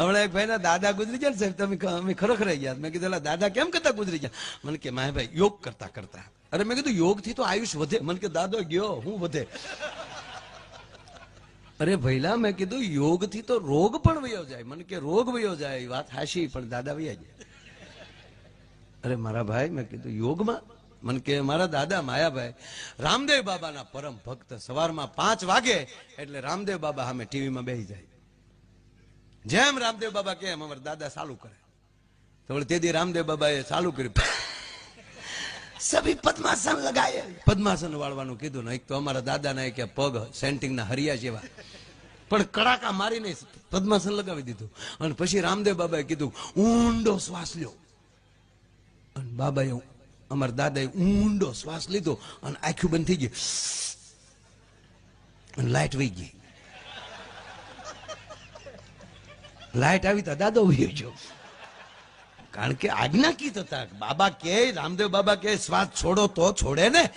હમણાં એક ભાઈના દાદા ગુજરી ગયા સાહેબ, તમે અમે ખરેખર ગયા. મેં કીધું દાદા કેમ કરતા ગુજરી ગયા? મને કે, માય ભાઈ, યોગ કરતા કરતા. અરે મેં કીધું યોગથી તો આયુષ વધે. મને કે, દાદો, ગયો, હું વધે. અરે ભૈલા મેં કીધું યોગથી તો રોગ પણ વયો જાય. મને કે, રોગ વયો જાય એ વાત હાશી, પણ દાદા વયા જાય અરે મારા ભાઈ, મેં કીધું, યોગમાં? મને કે, મારા દાદા માયાભાઈ રામદેવ બાબાના પરમ ભક્ત સવારમાં પાંચ વાગે, એટલે રામદેવ બાબા સામે ટીવીમાં બેસી જાય. જેમ રામદેવ બાબા કે એમ અમારા દાદા ચાલુ કરે. તો તે દી રામદેવ બાબાએ ચાલુ કર્યું. સભી પદ્માસન લગાય. પદ્માસન વાળવાનું કીધું ને એક તો અમારા દાદાના એક પગ સેન્ટિંગના હરિયા જેવા. પણ કડાકા મારીને પદ્માસન લગાવી દીધું. અને પછી રામદેવ બાબાએ કીધું ઊંડો શ્વાસ લ્યો. અને બાબાએ અમારા દાદાએ ઊંડો શ્વાસ લીધો અને આખું બંધ થઈ ગયું. અને લાઈટ વહી ગઈ. લાઈટ આવી તો દાદો ઊભી કારણ કે આજ્ઞા કીત હતા બાબા કે, રામદેવ બાબા કે, શ્વાસ છોડો તો છોડે ને?